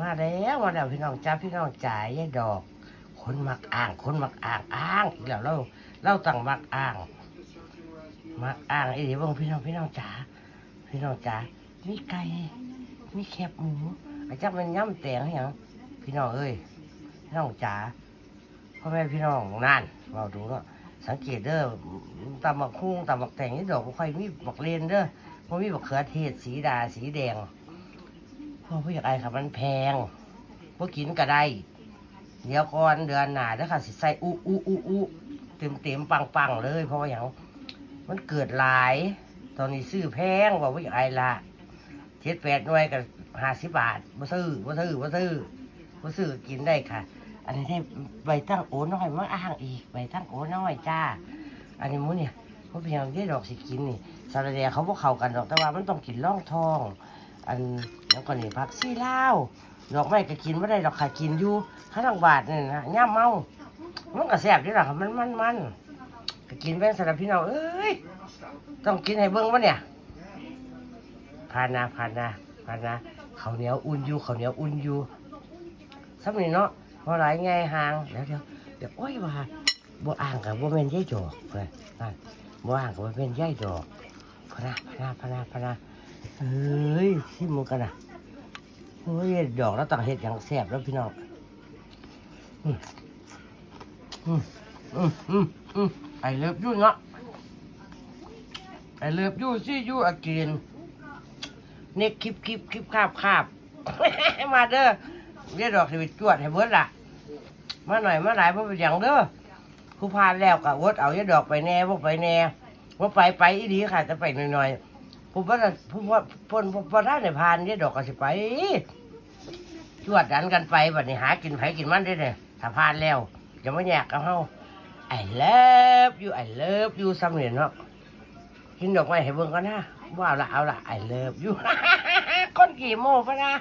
มาแล้วมาแล้วพี่น้องจ้าพี่น้องจ๋ายายดอก คนมักอ่าง คนมักอ่างอ่างอีกแล้วเราเราตั้งมักอ่างมักอ่างไอ้เดี๋ยวพี่น้องพี่น้องจ๋าพี่น้องจ๋ามีไก่มีแคบหมูอาจจะมันย่ำแตงให้หยังพี่น้องเอ้ยพี่น้องจ๋าพ่อแม่พี่น้องนั่นเราดูเนาะสังเกตเด้อตำบักคุ้งตำบักแตงนี่ดอกบ่ค่อยมีบักเลนเด้อบ่มีบักเขือเทศสีดาสีแดง พราะผู้อยากไอ้ค่ะมันแพงพวกกินก็ได้ เดี๋ยวก่อนเดือนหน้าเด้อค่ะ สิใส่อุอุอุอุเต็มเต็มปังปังเลย เพราะว่าอย่างมันเกิดหลาย ตอนนี้ซื้อแพงว่าผู้อยากไอละเจ็ดแปดหน่วยกับห้าสิบบาทมาซื้อมาซื้อมาซื้อมาซื้อกินได้ค่ะ อันนี้ได้ใบตั้งโอ้น้อยมาอ้างอีกใบตั้งโอ้น้อยจ้า อันนี้มูเนี่ยพวกเพียงได้ดอกสิกินนี่สาระแดเขาพวกเขากันดอกแต่ว่ามันต้องกินร่องทอง อันแล้วก็นี่ผักซี่ลาวดอกไม้ก็กินไม่ได้ดอกค่ะกินอยู่ข้างบาทนี่นะย่ำเมา มันก็แซ่บด้วยล่ะค่ะมันมันมันก็กินแป้งสำหรับพี่น้องเอ้ยต้องกินให้เบิ้งวะเนี่ยผ่านนะผ่านนะผ่านนะข้าวเหนียวอุ่นอยู่ข้าวเหนียวอุ่นอยู่สักนิดเนาะพอหลายไงห่างเดี๋ยวเดี๋ยวเดี๋ยวโอ้ยว่าบ่อ่างกับบ่เป็นย่ายดอกเลยนั่นบ่อ่างกับบ่เป็นย่ายดอกพนะพนะพนะพนะเฮ้ย ชิมมันกันนะโอ้ยดอกแล้วต้องเห็ดอย่างแซ่บแล้วพี่น้องอืมอืมอืมอืมไอเลิฟยูเนาะไอเลิฟยูซี่ยูอากินเน็กคลิปคลิปคลิปคาบคาบมาเด้อเรียดอกสิบจวดให้เบิดล่ะ มาหน่อยมาหลายเพราะเป็นอย่างเด้อผู้พานแล้วก็วดเอาเยดอกไปแน่ว่าไปแน่ว่าไปไปอีดีค่ะจะไปหน่อยๆ ผู้ว่าผู้ว่าพนผู้ว่นท่านในพานนี่ดอกก็สิไปชวดดันกันไปบัดนี้หากินไผกินมันได้เนี่ยถ้าพานแล้วจะไม่แยกกับเฮาไอ้เลิฟอยู่ไอ้เลิฟอยู่ซ้ำเนี่ยเนาะกินดอกไม้ให้เบิ่งกันนะว่าเอาละเอาละไอ้เลิฟอยู่ คนกี่โมปะนะ